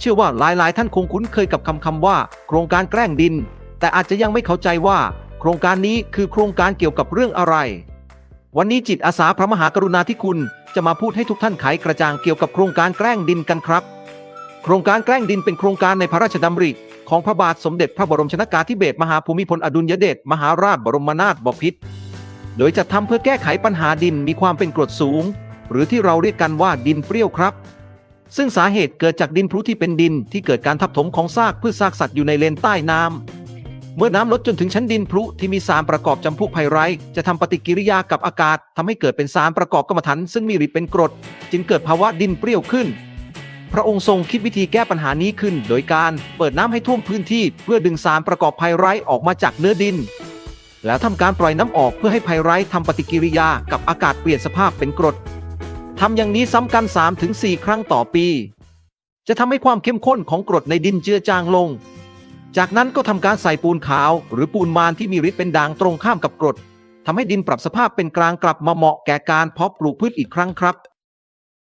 เชื่อว่าหลายๆ ท่านคงคุ้นเคยกับคำคำว่า โครงการแกล้งดิน แต่อาจจะยังไม่เข้าใจว่า โครงการนี้คือโครงการเกี่ยวกับเรื่องอะไร วันนี้จิตอาสาพระมหากรุณาธิคุณจะมาพูดให้ทุกท่านไขกระจ่างเกี่ยวกับโครงการแกล้งดินกันครับ โครงการแกล้งดินเป็นโครงการในพระราชดำริของพระบาทสมเด็จพระบรมชนกาธิเบศรมหาภูมิพลอดุลยเดชมหาราชบรมนาถบพิตร โดยจะทำเพื่อแก้ไขปัญหาดินมีความเป็นกรดสูง หรือที่เราเรียกกันว่าดินเปรี้ยวครับ ซึ่งสาเหตุเกิดจากดินพรุที่เป็นดินที่เกิดการทับถมของซากพืชซากสัตว์อยู่ในเลนใต้น้ำเมื่อน้ำลดจนถึงชั้นดินพรุที่มีสารประกอบจำพวกไพไรจะทำปฏิกิริยากับอากาศทำให้เกิดเป็นสารประกอบกรรมฐานซึ่งมีฤทธิ์เป็นกรด จึงเกิดภาวะดินเปรี้ยวขึ้น พระองค์ทรงคิดวิธีแก้ปัญหานี้ขึ้น โดยการเปิดน้ำให้ท่วมพื้นที่ เพื่อดึงสารประกอบไพไรออกมาจากเนื้อดิน แล้วทำการปล่อยน้ำออกเพื่อให้ไพไรต์ทำปฏิกิริยากับอากาศเปลี่ยนสภาพเป็นกรด ทำอย่างนี้ซ้ำกัน 3-4 ครั้งต่อปี จะทำให้ความเข้มข้นของกรดในดินเจือจางลง จากนั้นก็ทำการใส่ปูนขาว หรือปูนมานที่มีฤทธิ์เป็นด่างตรงข้ามกับกรดทำให้ดินปรับสภาพเป็นกลางกลับมาเหมาะแก่การเพาะปลูกพืชอีกครั้งครับ